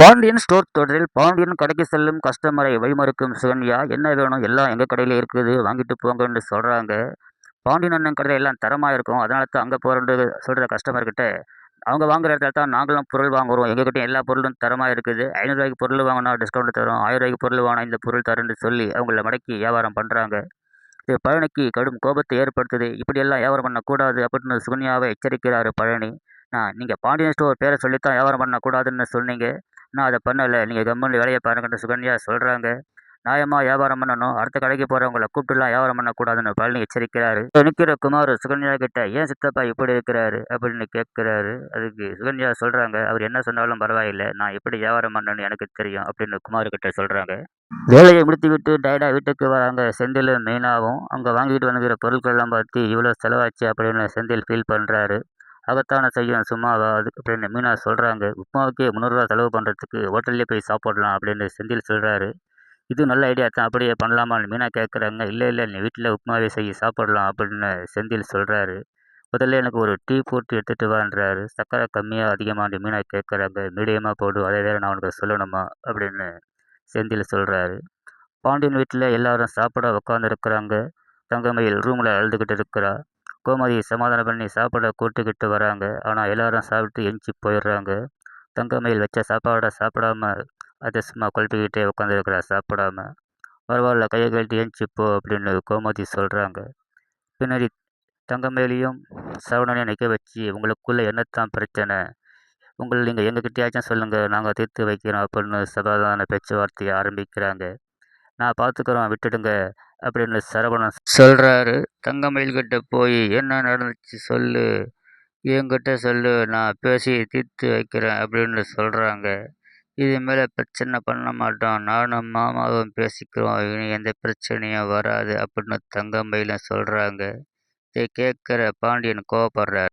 Pandian store தொடரில் பாண்டியன் கடைக்கு செல்லும் கஸ்டமரை வழிமறுக்கும் சுகன்யா என்ன வேணும்? எல்லாம் எங்கள் கடையில் இருக்குது? வாங்கிட்டு போங்கன்னு சொல்கிறாங்க பாண்டியன் அண்ணன் கடையில் எல்லாம் தரமாக இருக்கும். அதனால தான் அங்கே போகிறேன்னு சொல்கிற கஸ்டமர்கிட்ட அவங்க வாங்குற இடத்துல தான் நாங்களும் பொருள் வாங்குறோம். எங்ககிட்ட எல்லா பொருளும் தரமாக இருக்குது. ஐநூறுரூவாய்க்கு பொருள் வாங்கினா டிஸ்கவுண்ட் தரும். ஆயிரம் ரூபாய்க்கு பொருள் வாங்கினா இந்த பொருள் தரேன்னு சொல்லி அவங்கள மடக்கி வியாபாரம் பண்ணுறாங்க இது பழனிக்கு கடும் கோபத்தை ஏற்படுத்துது. இப்படியெல்லாம் வியாபாரம் பண்ணக்கூடாது அப்படின்னு சுகன்யாவை எச்சரிக்கிறார் பழனி. நான் நீங்கள் பாண்டியன் ஸ்டோர் பேரை சொல்லித்தான் வியாபாரம் பண்ணக்கூடாதுன்னு சொன்னீங்க. நான் அதை பண்ணலை. நீங்கள் கம்மன் வேலையை பாருங்கன்னு சுகன்யா சொல்கிறாங்க நியாயமாக வியாபாரம் பண்ணணும். அடுத்த கடைக்கு போகிறவங்கள கூப்பிட்டுலாம் வியாபாரம் பண்ணக்கூடாதுன்னு பழனி எச்சரிக்கிறாரு. நிற்கிற குமார் சுகன்யா கிட்ட ஏன் சித்தப்பா இப்படி இருக்கிறாரு? அப்படின்னு கேட்குறாரு அதுக்கு சுகன்யா சொல்கிறாங்க அவர் என்ன சொன்னாலும் பரவாயில்லை. நான் எப்படி வியாபாரம் பண்ணணும்னு எனக்கு தெரியும் அப்படின்னு குமார் கிட்ட சொல்கிறாங்க வேலையை முடித்து விட்டு டயர்டாக வீட்டுக்கு வராங்க. செந்தில் மெயினாகவும் அங்கே வாங்கிட்டு வந்துக்கிற பொருட்கள்லாம் பார்த்து இவ்வளோ செலவாச்சு அப்படின்னு செந்தில் ஃபீல் பண்ணுறாரு அகத்தான செய்யும் சும்மாவா அது அப்படின்னு மீனா சொல்கிறாங்க உப்புமாவுக்கே முந்நூறுரூவா செலவு பண்ணுறதுக்கு ஹோட்டல்லே போய் சாப்பிடலாம் அப்படின்னு செந்தில் சொல்கிறாரு இது நல்ல ஐடியா தான். அப்படியே பண்ணலாமான்னு மீனா கேட்குறாங்க இல்லை இல்லை நீ வீட்டில் உப்புமாவே செய்ய சாப்பிடலாம் அப்படின்னு செந்தில் சொல்கிறாரு முதல்ல எனக்கு ஒரு டீ போட்டு எடுத்துகிட்டு வான்றாரு. சக்கரை கம்மியாக அதிகமானு மீனா கேட்குறாங்க மீடியமாக போடு. அதை வேறு நான் உனக்கு சொல்லணுமா? அப்படின்னு செந்தில் சொல்கிறாரு பாண்டியன் வீட்டில் எல்லாரும் சாப்பிட உட்காந்துருக்குறாங்க தங்கமயில் ரூமில் அழுதுகிட்டு இருக்கிறா. கோமதி சமாதானம் பண்ணி சாப்பாடை கூட்டுக்கிட்டு வராங்க. ஆனால் எல்லாரும் சாப்பிட்டு எஞ்சி போயிடுறாங்க. தங்கமயில் வச்ச சாப்பாடை சாப்பிடாம அதிசயமாக குழப்பிக்கிட்டே உட்காந்துருக்கிறா சாப்பிடாம. பரவாயில்ல கையை கழட்டி எஞ்சி போ அப்படின்னு கோமதி சொல்கிறாங்க பின்னாடி தங்கமயிலையும் சரவணனையும் நிற்க வச்சு உங்களுக்குள்ளே என்னத்தான் பிரச்சனை? உங்களை நீங்கள் எங்ககிட்டயாச்சும் சொல்லுங்கள் நாங்கள் தீர்த்து வைக்கிறோம் அப்படின்னு சமாதான பேச்சுவார்த்தையை ஆரம்பிக்கிறாங்க. நான் பார்த்துக்குறோம் விட்டுடுங்க. அப்படின்னு சரவணன் சொல்கிறாரு தங்கமயில்கிட்ட போய் என்ன நடந்துச்சு சொல்லு? என்கிட்ட சொல்லு. நான் பேசி தீர்த்து வைக்கிறேன் அப்படின்னு சொல்கிறாங்க இது மேலே பிரச்சனை பண்ண மாட்டோம். நானும் மாமாவும் பேசிக்கிறோம். இனி எந்த பிரச்சனையும் வராது அப்படின்னு தங்கமயிலும் சொல்கிறாங்க இதை கேட்குற பாண்டியன் கோவப்படுறார்.